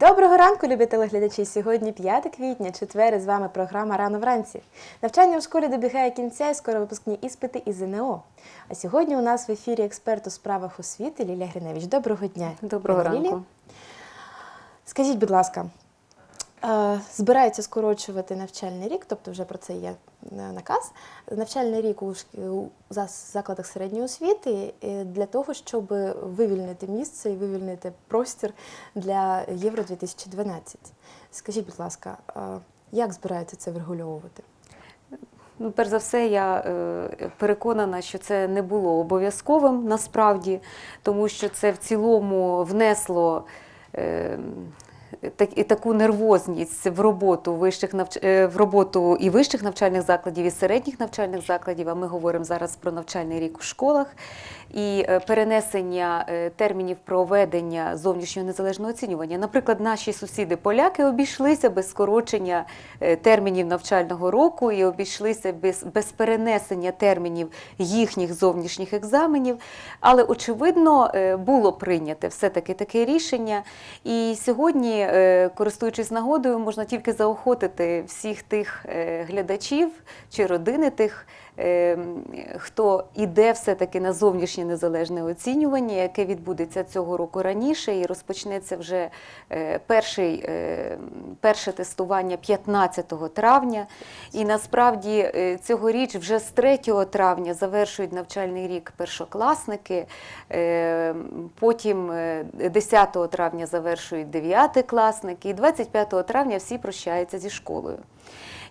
Доброго ранку, любі телеглядачі! Сьогодні 5 квітня, четвер, з вами програма Рано вранці. Навчання у школі добігає кінця і скоро випускні іспити із ЗНО. А сьогодні у нас в ефірі експерт у справах освіти Лілія Гриневич. Доброго дня. Доброго пані Лілі. ранку. Скажіть, будь ласка, е, збираються скорочувати навчальний рік, тобто вже про це є е, наказ. Навчальний рік у закладах середньої освіти е, для того, щоб вивільнити місце і вивільнити простір для Євро 2012. Скажіть, будь ласка, як збираються це врегульовувати? Ну, перш за все, я е, переконана, що це не було обов'язковим насправді, тому що це в цілому внесло е, так, і таку нервозність в роботу вищих навч... е, в роботу і вищих навчальних закладів, і середніх навчальних закладів. А ми говоримо зараз про навчальний рік у школах. І е, перенесення е, термінів проведення зовнішнього незалежного оцінювання. Наприклад, наші сусіди поляки обійшлися без скорочення термінів навчального року і обійшлися без, без перенесення термінів їхніх зовнішніх екзаменів. Але очевидно було прийняте все-таки таке рішення. І сьогодні, е, користуючись нагодою, можна тільки заохотити всіх тих е, глядачів чи родини тих. Е, Хто іде все-таки на зовнішнє незалежне оцінювання, яке відбудеться цього року раніше, і розпочнеться вже е, перший, е, перше тестування 15 травня. І насправді е, цьогоріч вже з 3 травня завершують навчальний рік першокласники, е, потім е, 10 травня завершують 9 класники, і 25 травня всі прощаються зі школою.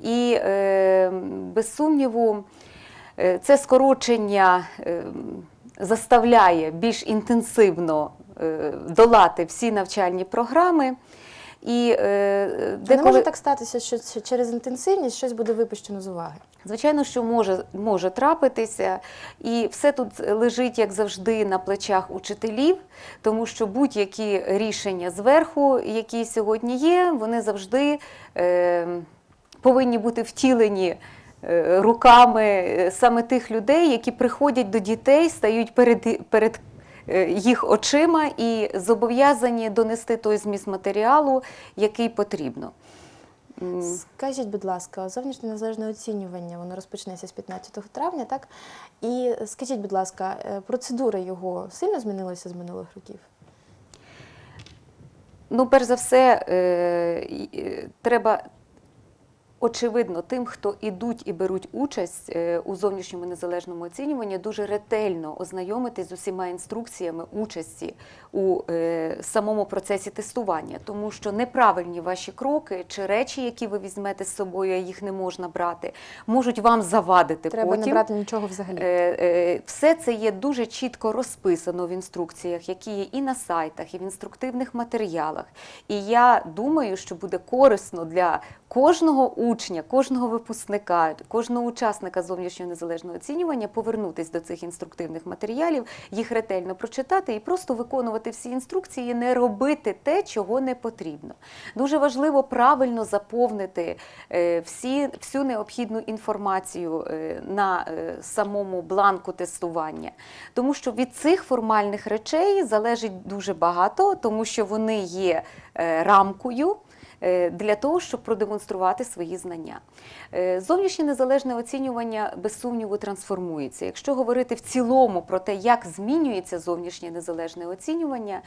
І е, без сумніву, це скорочення е, заставляє більш інтенсивно е, долати всі навчальні програми. І е, Чи не може так статися, що через інтенсивність щось буде випущено з уваги? Звичайно, що може, може трапитися, і все тут лежить, як завжди, на плечах учителів, тому що будь-які рішення зверху, які сьогодні є, вони завжди е, повинні бути втілені. Е, Руками е, саме тих людей, які приходять до дітей, стають перед, перед е, їх очима і зобов'язані донести той зміст матеріалу, який потрібно. Скажіть, будь ласка, зовнішнє незалежне оцінювання воно розпочнеться з 15 травня, так? І скажіть, будь ласка, процедура його сильно змінилася з минулих років? Ну, перш за все, треба очевидно тим, хто ідуть і беруть участь е, у зовнішньому незалежному оцінюванні, дуже ретельно ознайомитись з усіма інструкціями участі у е, самому процесі тестування, тому що неправильні ваші кроки чи речі, які ви візьмете з собою, їх не можна брати, можуть вам завадити Треба потім. не брати нічого взагалі. Е, Все це є дуже чітко розписано в інструкціях, які є і на сайтах, і в інструктивних матеріалах. І я думаю, що буде корисно для кожного учня, кожного випускника, кожного учасника зовнішнього незалежного оцінювання повернутись до цих інструктивних матеріалів, їх ретельно прочитати і просто виконувати всі інструкції, не робити те, чого не потрібно. Дуже важливо правильно заповнити е, всі, всю необхідну інформацію е, на е, самому бланку тестування, тому що від цих формальних речей залежить дуже багато, тому що вони є рамкою. Е, Для того, щоб продемонструвати свої знання. Е, Зовнішнє незалежне оцінювання без сумніву трансформується. Якщо говорити в цілому про те, як змінюється зовнішнє незалежне оцінювання,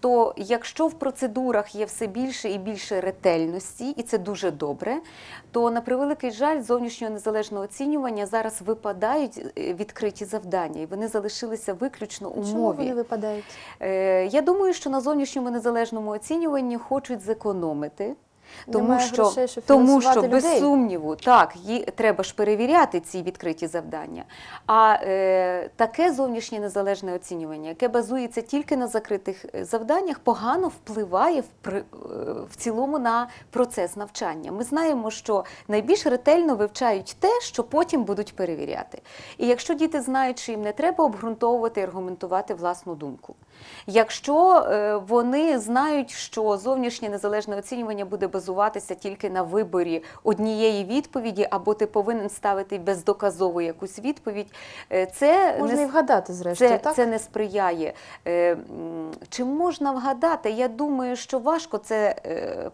то якщо в процедурах є все більше і більше ретельності, і це дуже добре, то на превеликий жаль, зовнішнього незалежного оцінювання зараз випадають е, відкриті завдання, і вони залишилися виключно у Чому вони випадають? Я думаю, що на зовнішньому незалежному оцінюванні хочуть зекономити. Тому Немає що, грошей, щоб тому що фінансувати без сумніву, так, ї, треба ж перевіряти ці відкриті завдання. А е, таке зовнішнє незалежне оцінювання, яке базується тільки на закритих е, завданнях, погано впливає в, е, в цілому на процес навчання. Ми знаємо, що найбільш ретельно вивчають те, що потім будуть перевіряти. І якщо діти знають, що їм не треба обґрунтовувати і аргументувати власну думку, Якщо е, вони знають, що зовнішнє незалежне оцінювання буде базуватися тільки на виборі однієї відповіді, або ти повинен ставити бездоказову якусь відповідь, е, це Можна не і вгадати, зрештою, це, так? це не сприяє. Е, Чи можна вгадати? Я думаю, що важко це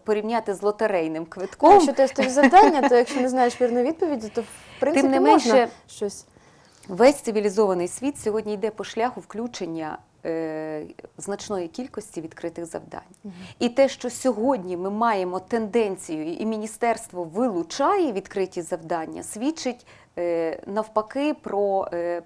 порівняти з лотерейним квитком. Якщо тестові завдання, то якщо не знаєш вірної відповіді, то в принципі не можна менше, щось. Весь цивілізований світ сьогодні йде по шляху включення е, значної кількості відкритих завдань. І те, що сьогодні ми маємо тенденцію, і міністерство вилучає відкриті завдання, свідчить е, навпаки про. е,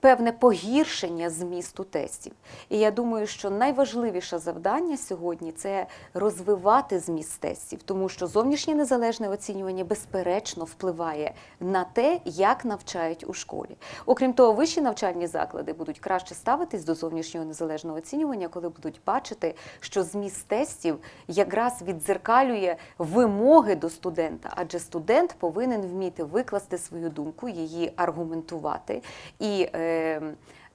Певне погіршення змісту тестів. І я думаю, що найважливіше завдання сьогодні це розвивати зміст тестів, тому що зовнішнє незалежне оцінювання безперечно впливає на те, як навчають у школі. Окрім того, вищі навчальні заклади будуть краще ставитись до зовнішнього незалежного оцінювання, коли будуть бачити, що зміст тестів якраз віддзеркалює вимоги до студента, адже студент повинен вміти викласти свою думку, її аргументувати і е,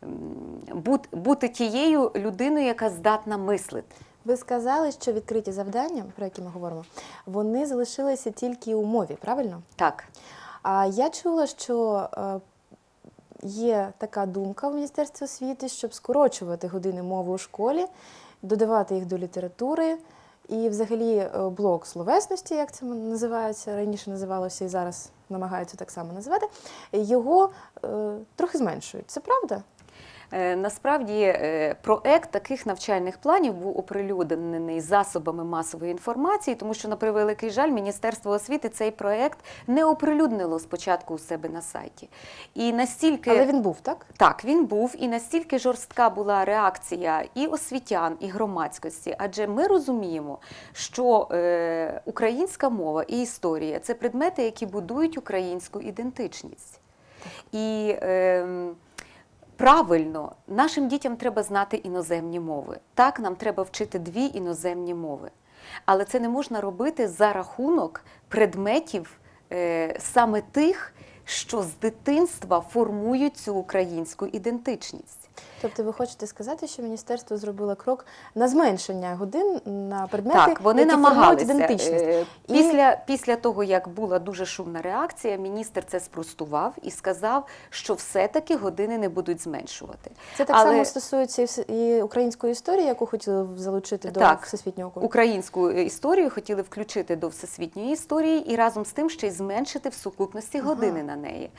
м, бути тією людиною, яка здатна мислити. Ви сказали, що відкриті завдання, про які ми говоримо, вони залишилися тільки у мові, правильно? Так. А я чула, що е, є така думка в Міністерстві освіти, щоб скорочувати години мови у школі, додавати їх до літератури. І взагалі е, блок словесності, як це називається, раніше називалося і зараз намагаються так само називати, його е, трохи зменшують. Це правда? Е, Насправді е, проект таких навчальних планів був оприлюднений засобами масової інформації, тому що, на превеликий жаль, Міністерство освіти цей проект не оприлюднило спочатку у себе на сайті. І настільки Але він був, так? так, він був, і настільки жорстка була реакція і освітян, і громадськості. Адже ми розуміємо, що е, українська мова і історія це предмети, які будують українську ідентичність. І е, правильно, нашим дітям треба знати іноземні мови. Так, нам треба вчити дві іноземні мови. Але це не можна робити за рахунок предметів е, саме тих, що з дитинства формують цю українську ідентичність. Тобто ви хочете сказати, що міністерство зробило крок на зменшення годин на предмети, Так, вони які намагалися. формують ідентичність. Е, І- Після, після того, як була дуже шумна реакція, міністр це спростував і сказав, що все-таки години не будуть зменшувати. Це так Але- само стосується і української історії, яку хотіли залучити до Так. всесвітнього конкурсу. Українську історію хотіли включити до всесвітньої історії і разом з тим ще й зменшити в сукупності Ага. години на неї.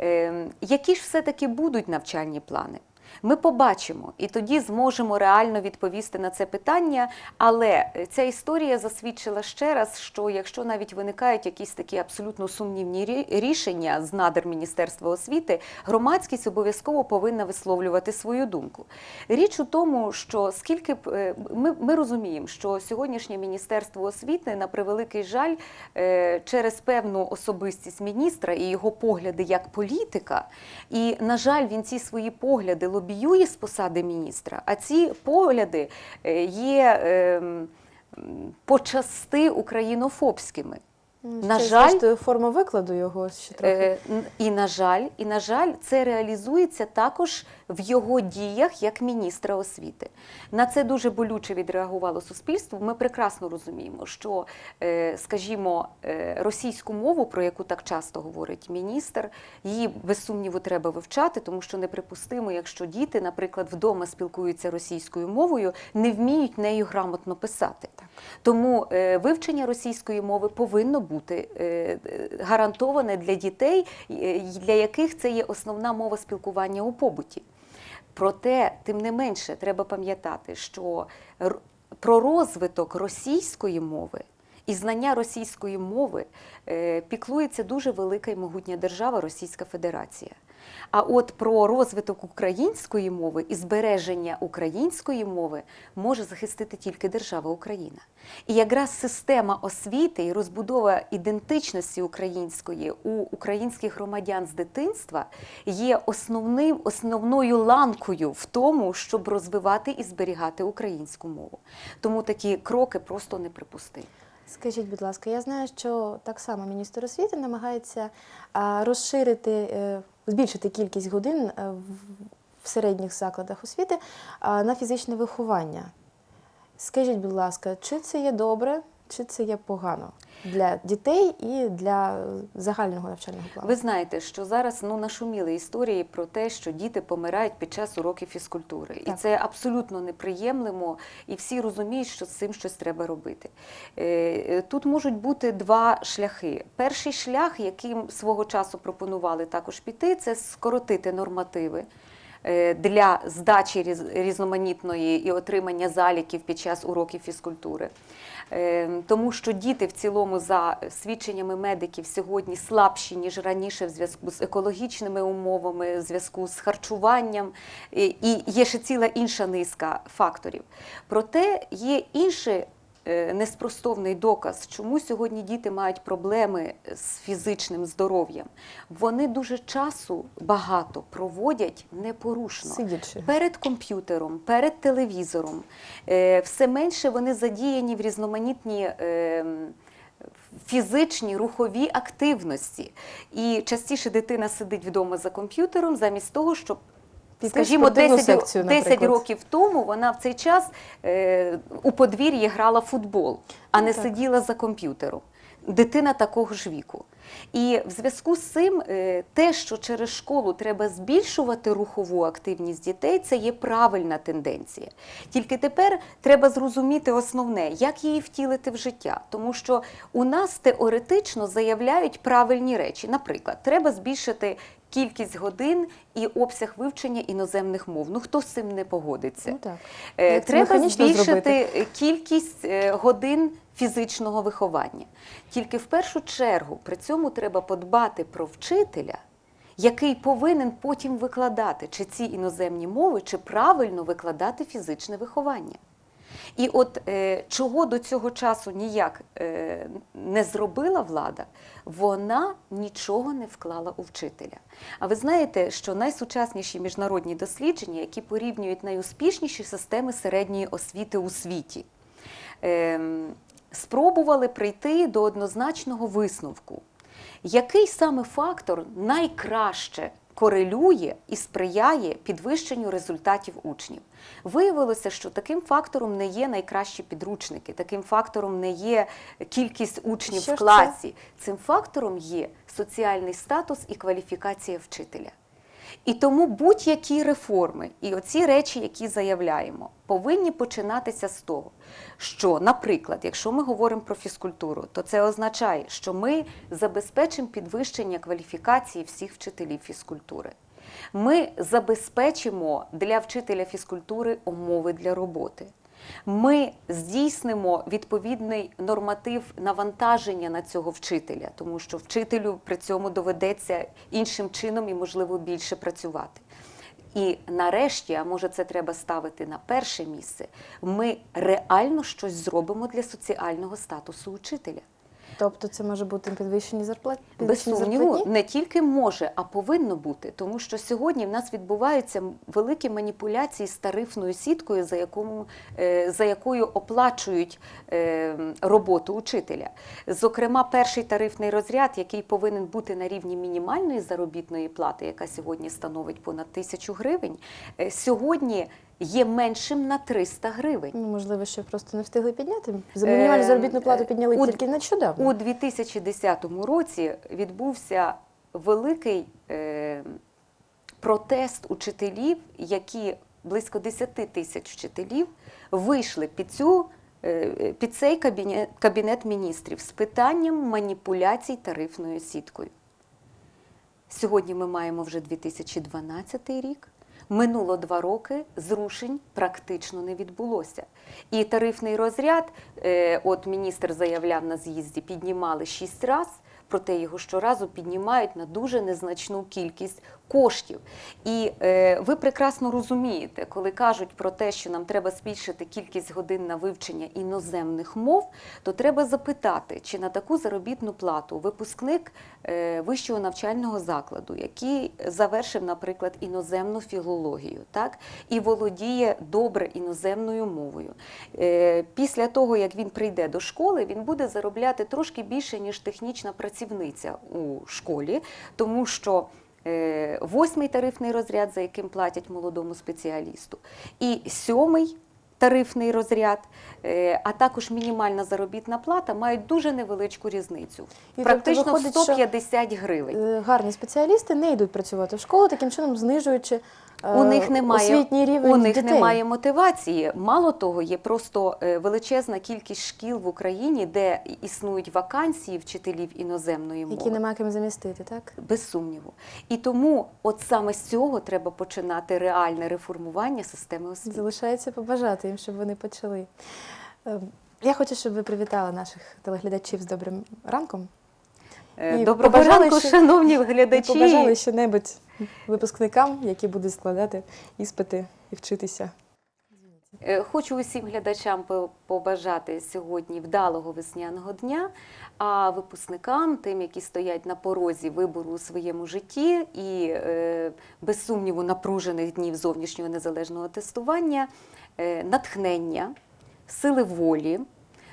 Е, які ж все-таки будуть навчальні плани? Ми побачимо і тоді зможемо реально відповісти на це питання. Але ця історія засвідчила ще раз, що якщо навіть виникають якісь такі абсолютно сумнівні рішення з надр Міністерства освіти, громадськість обов'язково повинна висловлювати свою думку. Річ у тому, що скільки б е, ми, ми розуміємо, що сьогоднішнє міністерство освіти на превеликий жаль е, через певну особистість міністра і його погляди як політика, і на жаль, він ці свої погляди лобіює з посади міністра. А ці погляди е, є е, почасти українофобськими. Ну, на ще жаль- зрештою, форма викладу його ще трохи. Е, І на жаль, і на жаль, це реалізується також в його діях як міністра освіти. На це дуже болюче відреагувало суспільство. Ми прекрасно розуміємо, що, е, скажімо, е, російську мову, про яку так часто говорить міністр, її без сумніву треба вивчати, тому що неприпустимо, якщо діти, наприклад, вдома спілкуються російською мовою, не вміють нею грамотно писати. Тому е, вивчення російської мови повинно бути гарантоване для дітей, для яких це є основна мова спілкування у побуті. Проте, тим не менше, треба пам'ятати, що про розвиток російської мови і знання російської мови е, піклується дуже велика і могутня держава Російська Федерація. А от про розвиток української мови і збереження української мови може захистити тільки держава Україна. І якраз система освіти і розбудова ідентичності української у українських громадян з дитинства є основним, основною ланкою в тому, щоб розвивати і зберігати українську мову. Тому такі кроки просто неприпустимі. Скажіть, будь ласка, я знаю, що так само міністр освіти намагається розширити, е, збільшити кількість годин е, в- в середніх закладах освіти на фізичне виховання. Скажіть, будь ласка, чи це є добре, чи це є погано для дітей і для загального навчального плану? Ви знаєте, що зараз ну нашуміли історії про те, що діти помирають під час уроків фізкультури, і це абсолютно неприємлемо, і всі розуміють, що з цим щось треба робити. Е, е, Тут можуть бути два шляхи. Перший шлях, яким свого часу пропонували також піти, це скоротити нормативи. Е, Для здачі різноманітної і отримання заліків під час уроків фізкультури. Е, Тому що діти в цілому, за свідченнями медиків, сьогодні слабші, ніж раніше, в зв'язку з екологічними умовами, в зв'язку з харчуванням, і і є ще ціла інша низка факторів. Проте є інший е, неспростовний доказ, чому сьогодні діти мають проблеми з фізичним здоров'ям. Вони дуже часу багато проводять непорушно. Сидячи. Перед комп'ютером, перед телевізором. Е, Все менше вони задіяні в різноманітні е, фізичні рухові активності. І частіше дитина сидить вдома за комп'ютером, замість того, щоб. Скажімо, спортивну 10, секцію, 10 років тому вона в цей час е, у подвір'ї грала футбол, а Ну, не так. сиділа за комп'ютером. Дитина такого ж віку. І в зв'язку з цим е, те, що через школу треба збільшувати рухову активність дітей, це є правильна тенденція. Тільки тепер треба зрозуміти основне, як її втілити в життя. Тому що у нас теоретично заявляють правильні речі. Наприклад, треба збільшити кількість годин і обсяг вивчення іноземних мов. Ну хто з цим не погодиться? Ну так. Е, Як Треба збільшити зробити? кількість е, годин фізичного виховання. Тільки в першу чергу при цьому треба подбати про вчителя, який повинен потім викладати чи ці іноземні мови, чи правильно викладати фізичне виховання. І от е, чого до цього часу ніяк е, не зробила влада, вона нічого не вклала у вчителя. А ви знаєте, що найсучасніші міжнародні дослідження, які порівнюють найуспішніші системи середньої освіти у світі, ем, спробували прийти до однозначного висновку, який саме фактор найкраще корелює і сприяє підвищенню результатів учнів. Виявилося, що таким фактором не є найкращі підручники, таким фактором не є кількість учнів Що в класі. це? класі. Цим фактором є соціальний статус і кваліфікація вчителя. І тому будь-які реформи і оці речі, які заявляємо, повинні починатися з того, що, наприклад, якщо ми говоримо про фізкультуру, то це означає, що ми забезпечимо підвищення кваліфікації всіх вчителів фізкультури. Ми забезпечимо для вчителя фізкультури умови для роботи. Ми здійснимо відповідний норматив навантаження на цього вчителя, тому що вчителю при цьому доведеться іншим чином і, можливо, більше працювати. І нарешті, а може це треба ставити на перше місце, ми реально щось зробимо для соціального статусу учителя. Тобто це може бути підвищені зарплати? Без сумніву, не тільки може, а повинно бути, тому що сьогодні в нас відбуваються великі маніпуляції з тарифною сіткою, за, якому, е, за якою оплачують е, роботу учителя. Зокрема, перший тарифний розряд, який повинен бути на рівні мінімальної заробітної плати, яка сьогодні становить понад тисячу гривень, е, сьогодні є меншим на 300 гривень. Ну, можливо, ще просто не встигли підняти. За Е, мінімальну заробітну плату е, підняли у- тільки нещодавно. У 2010 році відбувся великий е, протест учителів, які близько 10 тисяч вчителів вийшли під цю. е, Під цей кабінет, кабінет міністрів з питанням маніпуляцій тарифною сіткою. Сьогодні ми маємо вже 2012 рік. Минуло два роки, зрушень практично не відбулося. І тарифний розряд, е, от міністр заявляв на з'їзді, піднімали шість разів, проте його щоразу піднімають на дуже незначну кількість коштів. І е, ви прекрасно розумієте, коли кажуть про те, що нам треба збільшити кількість годин на вивчення іноземних мов, то треба запитати, чи на таку заробітну плату випускник е, вищого навчального закладу, який завершив, наприклад, іноземну філологію, так і володіє добре іноземною мовою. Е, Після того, як він прийде до школи, він буде заробляти трошки більше, ніж технічна працівниця у школі, тому що восьмий тарифний розряд, за яким платять молодому спеціалісту, і сьомий тарифний розряд, е, а також мінімальна заробітна плата мають дуже невеличку різницю. і Практично виходить, в 150 гривень. Е, Гарні спеціалісти не йдуть працювати в школу, таким чином знижуючи е, У них немає освітній рівень у них дітей. немає мотивації. Мало того, є просто е, величезна кількість шкіл в Україні, де існують вакансії вчителів іноземної мови. які нема ким замістити, так? Без сумніву. І тому от саме з цього треба починати реальне реформування системи освіти. Залишається побажати їм, щоб вони почали. Е, Я хочу, щоб ви привітали наших телеглядачів з добрим ранком. Е, і Доброго ранку, шановні І глядачі. побажали що-небудь випускникам, які будуть складати іспити і вчитися. Е, Хочу усім глядачам побажати сьогодні вдалого весняного дня, а випускникам, тим, які стоять на порозі вибору у своєму житті і е, без сумніву напружених днів зовнішнього незалежного тестування, натхнення, сили волі.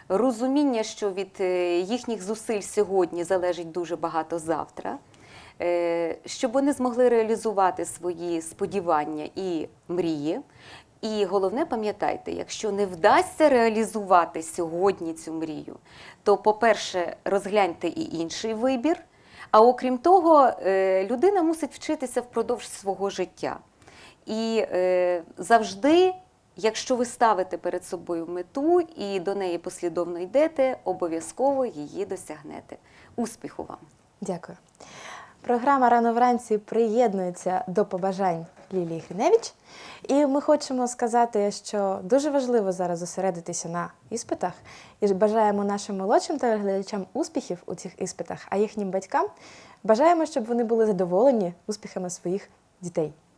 Розуміння, що від е, їхніх зусиль сьогодні залежить дуже багато завтра, е, щоб вони змогли реалізувати свої сподівання і мрії. І головне, пам'ятайте, якщо не вдасться реалізувати сьогодні цю мрію, то, по-перше, розгляньте і інший вибір. А окрім того, е, людина мусить вчитися впродовж свого життя. І завжди, якщо ви ставите перед собою мету і до неї послідовно йдете, обов'язково її досягнете. Успіху вам! Дякую. Програма рано вранці приєднується до побажань Лілії Гриневич. І ми хочемо сказати, що дуже важливо зараз зосередитися на іспитах. І бажаємо нашим молодшим телеглядачам успіхів у цих іспитах, а їхнім батькам бажаємо, щоб вони були задоволені успіхами своїх дітей.